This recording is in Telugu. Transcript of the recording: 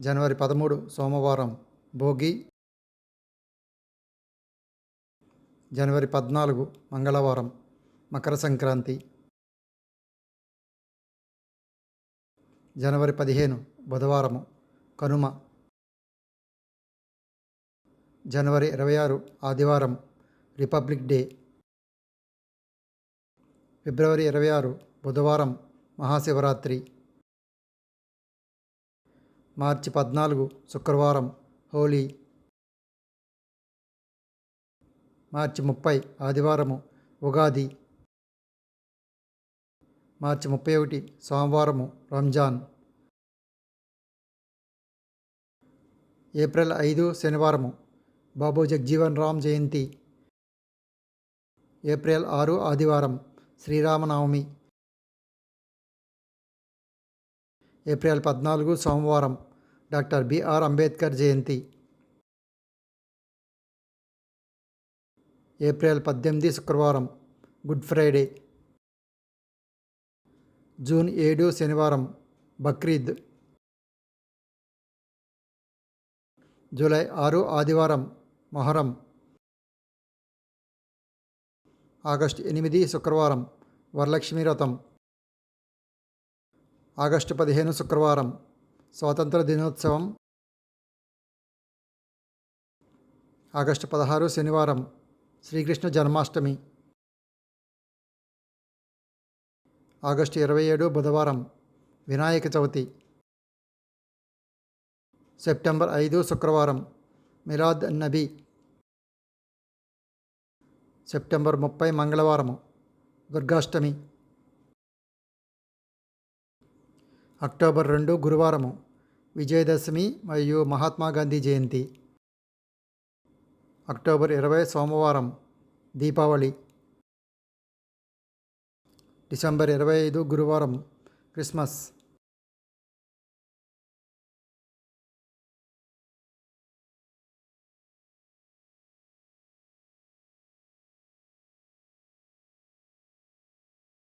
జనవరి పదమూడు సోమవారం భోగి జనవరి పద్నాలుగు మంగళవారం మకర సంక్రాంతి. జనవరి పదిహేను బుధవారము కనుమ. జనవరి ఇరవై ఆరు ఆదివారం రిపబ్లిక్ డే. ఫిబ్రవరి ఇరవై ఆరు బుధవారం మహాశివరాత్రి. మార్చి పద్నాలుగు శుక్రవారం హోలీ. మార్చి ముప్పై ఆదివారము ఉగాది. మార్చి ముప్పై ఒకటి సోమవారము రంజాన్. ఏప్రిల్ ఐదు శనివారము బాబు జగ్జీవన్ రామ్ జయంతి. ఏప్రిల్ ఆరు ఆదివారం శ్రీరామనవమి. ఏప్రిల్ పద్నాలుగు సోమవారం. డాక్టర్ బిఆర్ అంబేద్కర్ జయంతి. ఏప్రిల్ పద్దెనిమిది శుక్రవారం. Good Friday. జూన్ ఏడు శనివారం. బక్రీద్. జూలై ఆరు ఆదివారం. మొహరం. ఆగస్టు ఎనిమిది శుక్రవారం. వరలక్ష్మి వ్రతం. ఆగస్టు పదిహేను శుక్రవారం. స్వాతంత్ర దినోత్సవం. ఆగస్టు పదహారు శనివారం. శ్రీకృష్ణ జన్మాష్టమి. ఆగస్టు ఇరవై ఏడు బుధవారం. వినాయక చవితి. సెప్టెంబర్ ఐదు శుక్రవారం. మిలాద్ నబీ. సెప్టెంబర్ ముప్పై మంగళవారము. దుర్గాష్టమి. అక్టోబర్ రెండు గురువారము విజయదశమి మరియు మహాత్మా గాంధీ జయంతి. అక్టోబర్ ఇరవై సోమవారం దీపావళి. డిసెంబర్ ఇరవై ఐదు గురువారం క్రిస్మస్.